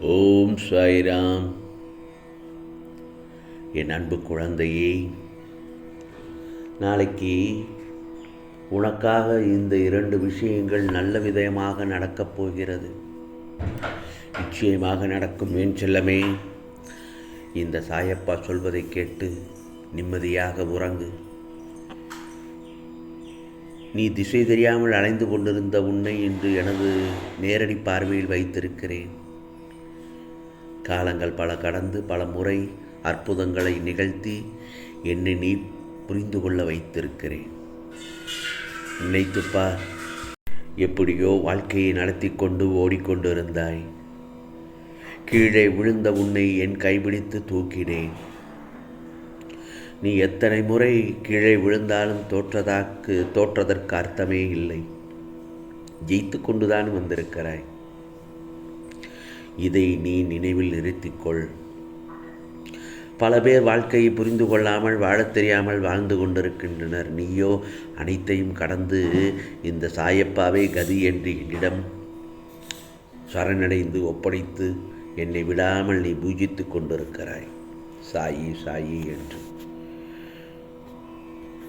ஓம் சாய்ராம். என் அன்பு குழந்தையே நாளைக்கு உனக்காக இந்த இரண்டு விஷயங்கள் நல்ல விதமாக நடக்கப் போகிறது. நிச்சயமாக நடக்கும் என் செல்லமே? இந்த சாயப்பா சொல்வதை கேட்டு நிம்மதியாக உறங்கு. நீ திசை தெரியாமல் அலைந்து கொண்டிருந்த உன்னை இன்று எனது நேரடி பார்வையில் வைத்திருக்கிறேன். காலங்கள் பல கடந்து பல முறை அற்புதங்களை நிகழ்த்தி என்னை நீ புரிந்து கொள்ள வைத்திருக்கிறேன். நினைத்துப்பா எப்படியோ வாழ்க்கையை நடத்தி கொண்டு ஓடிக்கொண்டிருந்தாய். கீழே விழுந்த உன்னை என் கைபிடித்து தூக்கினேன். நீ எத்தனை முறை கீழே விழுந்தாலும் தோற்றதாக்கு தோற்றதற்கு அர்த்தமே இல்லை. ஜெயித்து கொண்டுதான் வந்திருக்கிறாய். இதை நீ நினைவில் நிறுத்திக்கொள். பல பேர் வாழ்க்கையை புரிந்து கொள்ளாமல் வாழத் தெரியாமல் வாழ்ந்து கொண்டிருக்கின்றனர். நீயோ அனைத்தையும் கடந்து இந்த சாயப்பாவே கதி என்று என்னிடம் சரணடைந்து ஒப்படைத்து என்னை விடாமல் நீ பூஜித்து கொண்டிருக்கிறாய். சாயி சாயி என்று.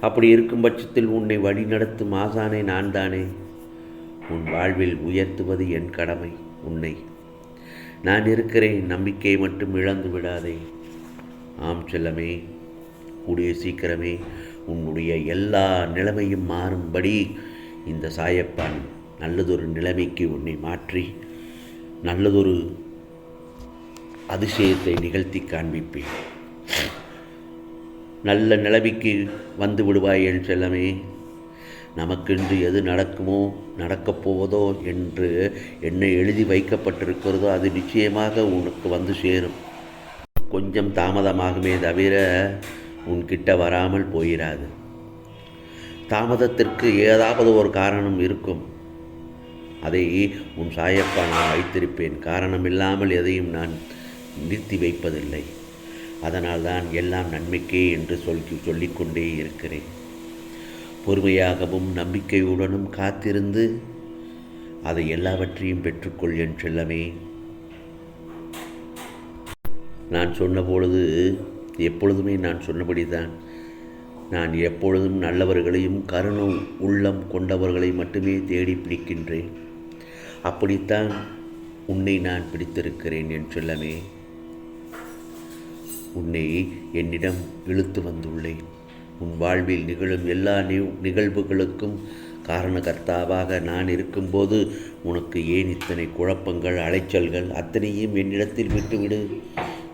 அப்படி இருக்கும் பட்சத்தில் உன்னை வழிநடத்தும் ஆசானே நான் தானே உன் வாழ்வில் உயர்த்துவது என் கடமை. உன்னை நான் இருக்கிறேன் நம்பிக்கையை மட்டும் இழந்து விடாதே. ஆம் செல்லமே கூடிய சீக்கிரமே உன்னுடைய எல்லா நிலைமையும் மாறும்படி இந்த சாயப்பான் நல்லதொரு நிலைமைக்கு உன்னை மாற்றி நல்லதொரு அதிசயத்தை நிகழ்த்தி காண்பிப்பேன். நல்ல நிலைமைக்கு வந்து விடுவாய் என் செல்லமே. நமக்கென்று எது நடக்குமோ நடக்கப் போவதோ என்று என்ன எழுதி வைக்கப்பட்டிருக்கிறதோ அது நிச்சயமாக உனக்கு வந்து சேரும். கொஞ்சம் தாமதமாகுமே தவிர உன்கிட்ட வராமல் போயிடாது தாமதத்திற்கு ஏதாவது ஒரு காரணம் இருக்கும். அதை உன் சாயப்பா நான் வைத்திருப்பேன். காரணம் இல்லாமல் எதையும் நான் நிறுத்தி வைப்பதில்லை. அதனால்தான் எல்லாம் நன்மைக்கே என்று சொல்லி சொல்லிக்கொண்டே இருக்கிறேன். பொறுமையாகவும் நம்பிக்கையுடனும் காத்திருந்து அதை எல்லாவற்றையும் பெற்றுக்கொள் என் செல்லமே. நான் சொன்னபொழுது எப்பொழுதுமே நான் சொன்னபடிதான். நான் எப்பொழுதும் நல்லவர்களையும் கருணம் உள்ளம் கொண்டவர்களை மட்டுமே தேடி பிடிக்கின்றேன். அப்படித்தான் உன்னை நான் பிடித்திருக்கிறேன் என் செல்லமே. உன்னை என்னிடம் இழுத்து வந்துள்ளேன். உன் வாழ்வில் நிகழும் எல்லா நிகழ்வுகளுக்கும் காரணகர்த்தாவாக நான் இருக்கும்போது உனக்கு ஏன் இத்தனை குழப்பங்கள் அலைச்சல்கள்? அத்தனையும் என்னிடத்தில் விட்டுவிடு.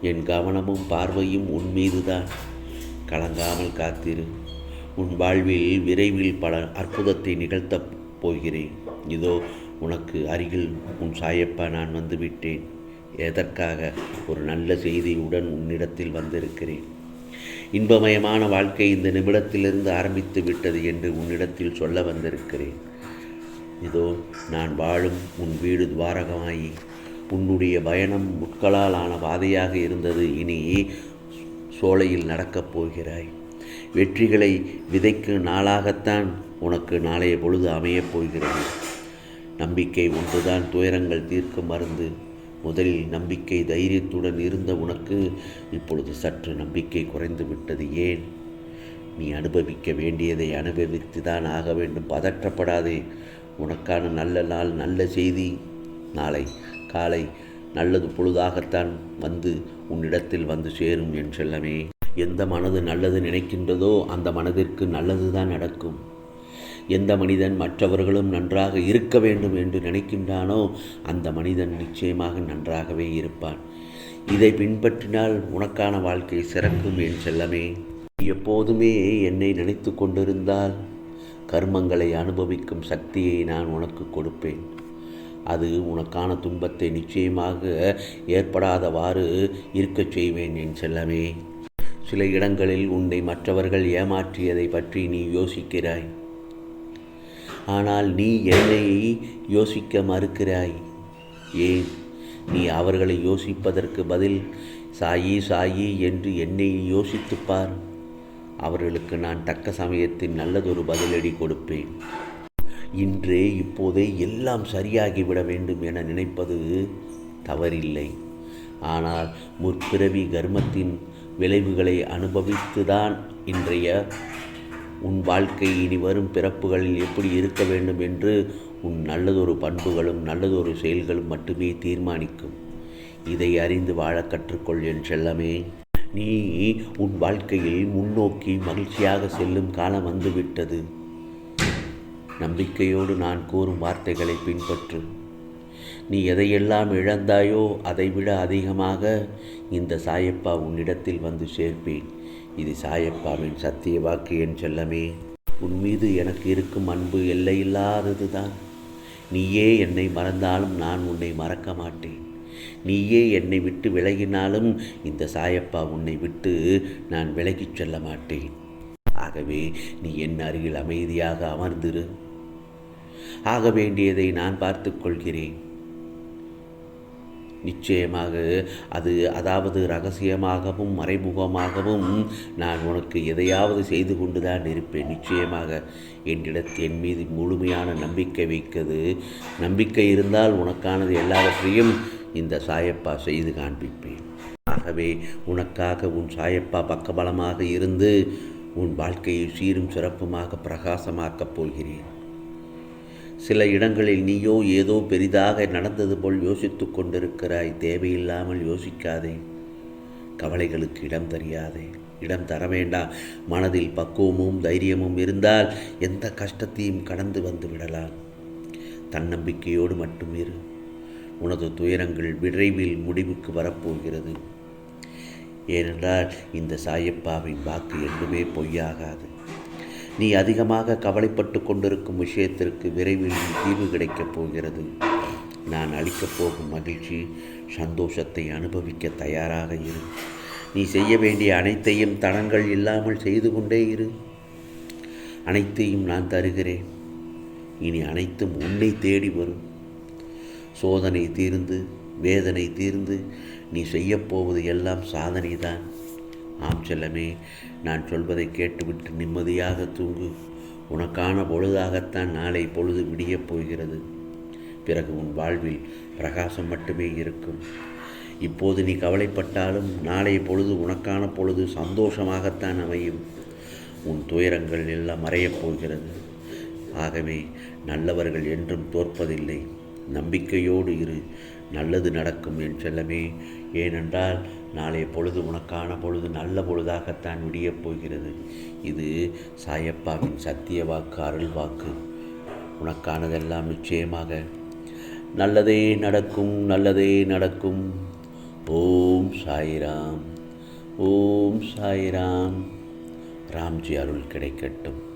என் கவனமும் பார்வையும் உன் மீதுதான். கலங்காமல் காத்திரு. உன் வாழ்வில் விரைவில் பல அற்புதத்தை நிகழ்த்தப் போகிறேன். இதோ உனக்கு அருகில் உன் சாயப்பா நான் வந்துவிட்டேன். எதற்காக? ஒரு நல்ல செய்தியுடன் உன்னிடத்தில் வந்திருக்கிறேன். இன்பமயமான வாழ்க்கை இந்த நிமிடத்திலிருந்து ஆரம்பித்து விட்டது என்று உன்னிடத்தில் சொல்ல வந்திருக்கிறேன். இதோ நான் வாழும் உன் வீடு துவாரகமாயி உன்னுடைய பயணம் முட்களால் ஆன பாதையாக இருந்தது. இனி சோலையில் நடக்கப் போகிறாய். வெற்றிகளை விதைக்கும் நாளாகத்தான் உனக்கு நாளைய பொழுது அமையப் போகிறது. நம்பிக்கை ஒன்றுதான் துயரங்கள் தீர்க்கும் மருந்து. முதலில் நம்பிக்கை தைரியத்துடன் இருந்த உனக்கு இப்பொழுது சற்று நம்பிக்கை குறைந்து விட்டது ஏன்? நீ அனுபவிக்க வேண்டியதை அனுபவித்து தான் ஆக வேண்டும். பதற்றப்படாதே. உனக்கான நல்ல நாள் நல்ல செய்தி. நாளை காலை நல்லது பொழுதாகத்தான் வந்து உன்னிடத்தில் வந்து சேரும் என் செல்லமே. எந்த மனது நல்லது நினைக்கின்றதோ அந்த மனதிற்கு நல்லது தான் நடக்கும். எந்த மனிதன் மற்றவர்களும் நன்றாக இருக்க வேண்டும் என்று நினைக்கின்றானோ அந்த மனிதன் நிச்சயமாக நன்றாகவே இருப்பான். இதை பின்பற்றினால் உனக்கான வாழ்க்கை சிறக்கும் என் செல்லமே. எப்போதுமே என்னை நினைத்து கொண்டிருந்தால் கர்மங்களை அனுபவிக்கும் சக்தியை நான் உனக்கு கொடுப்பேன். அது உனக்கான துன்பத்தை நிச்சயமாக ஏற்படாதவாறு இருக்கச் செய்வேன் என் செல்லமே. சில இடங்களில் உன்னை மற்றவர்கள் ஏமாற்றியதை பற்றி நீ யோசிக்கிறாய். ஆனால் நீ என்னை யோசிக்க மறுக்கிறாய்? ஏன்? நீ அவர்களை யோசிப்பதற்கு பதில் சாயி சாயி என்று என்னை யோசித்துப்பார் அவர்களுக்கு நான் தக்க சமயத்தில் நல்லதொரு பதிலடி கொடுப்பேன். இன்றே இப்போதே எல்லாம் சரியாகிவிட வேண்டும் என நினைப்பது தவறில்லை. ஆனால் முற்பிறவி கர்மத்தின் விளைவுகளை அனுபவித்துதான் இன்றைய உன் வாழ்க்கை இனி வரும் பிறப்புகளில் எப்படி இருக்க வேண்டும் என்று உன் நல்லதொரு பண்புகளும் நல்லதொரு செயல்களும் மட்டுமே தீர்மானிக்கும். இதை அறிந்து வாழ கற்றுக்கொள் என் செல்லமே. நீ உன் வாழ்க்கையில் முன்னோக்கி மகிழ்ச்சியாக செல்லும் காலம் வந்துவிட்டது. நம்பிக்கையோடு நான் கூறும் வார்த்தைகளை பின்பற்று. நீ எதையெல்லாம் இழந்தாயோ அதைவிட அதிகமாக இந்த சாயப்பா உன்னிடத்தில் வந்து சேர்ப்பேன். இது சாயப்பாவின் சத்திய வாக்கு என் செல்லமே. உன் மீது எனக்கு இருக்கும் அன்பு எல்லையில்லாதது தான் நீயே என்னை மறந்தாலும் நான் உன்னை மறக்க மாட்டேன். நீயே என்னை விட்டு விலகினாலும் இந்த சாயப்பா உன்னை விட்டு நான் விலகிச் செல்ல மாட்டேன். ஆகவே நீ என் அருகில் அமைதியாக அமர்ந்திரு. ஆக வேண்டியதை நான் பார்த்துக் கொள்கிறேன். நிச்சயமாக அது அதாவது ரகசியமாகவும் மறைமுகமாகவும் நான் உனக்கு எதையாவது செய்து கொண்டுதான் இருப்பேன். நிச்சயமாக என்னிடத்தில் என் மீது முழுமையான நம்பிக்கை வைக்கிறது நம்பிக்கை இருந்தால் உனக்கானது எல்லாவற்றையும் இந்த சாயப்பா செய்து காண்பிப்பேன். ஆகவே உனக்காக உன் சாயப்பா பக்கபலமாக இருந்து உன் வாழ்க்கையை சீரும் சிறப்புமாக பிரகாசமாக்கப் போகிறேன். சில இடங்களில் நீயோ ஏதோ பெரிதாக நடந்தது போல் யோசித்து கொண்டிருக்கிறாய். தேவையில்லாமல் யோசிக்காதே. கவலைகளுக்கு இடம் தெரியாதே. இடம் தர வேண்டாம். மனதில் பக்குவமும் தைரியமும் இருந்தால் எந்த கஷ்டத்தையும் கடந்து வந்து விடலாம். தன்னம்பிக்கையோடு மட்டும் இரு. உனது துயரங்கள் விரைவில் முடிவுக்கு வரப்போகிறது. ஏனென்றால் இந்த சாயப்பாவின் வாக்கு என்றுமே பொய்யாகாது. நீ அதிகமாக கவலைப்பட்டு கொண்டிருக்கும் விஷயத்திற்கு விரைவில் தீர்வு கிடைக்கப் போகிறது. நான் அளிக்கப் போகும் மகிழ்ச்சி சந்தோஷத்தை அனுபவிக்க தயாராக இரு. நீ செய்ய வேண்டிய அனைத்தையும் தடங்கள் இல்லாமல் செய்து கொண்டே இரு. அனைத்தையும் நான் தருகிறேன். இனி அனைத்தும் உன்னை தேடி வரும். சோதனை தீர்ந்து வேதனை தீர்ந்து நீ செய்யப்போவது எல்லாம் சாதனை தான் ஆம் செல்லமே நான் சொல்வதை கேட்டுவிட்டு நிம்மதியாக தூங்கு. உனக்கான பொழுதாகத்தான் நாளை பொழுது விடியப் போகிறது. பிறகு உன் வாழ்வில் பிரகாசம் மட்டுமே இருக்கும். இப்போது நீ கவலைப்பட்டாலும் நாளைய பொழுது உனக்கான பொழுது சந்தோஷமாகத்தான் அமையும். உன் துயரங்கள் எல்லாம் மறையப் போகிறது. ஆகவே நல்லவர்கள் என்றும் தோற்பதில்லை. நம்பிக்கையோடு இரு. நல்லது நடக்கும் என் செல்லமே. ஏனென்றால் நாளைய பொழுது உனக்கான பொழுது நல்ல பொழுதாகத்தான் விடியப் போகிறது. இது சாயப்பாவின் சத்திய வாக்கு அருள் வாக்கு. உனக்கானதெல்லாம் நிச்சயமாக. நல்லதே நடக்கும் நல்லதே நடக்கும். ஓம் சாய்ராம் ஓம் சாய்ராம். ராம்ஜி அருள் கிடைக்கட்டும்.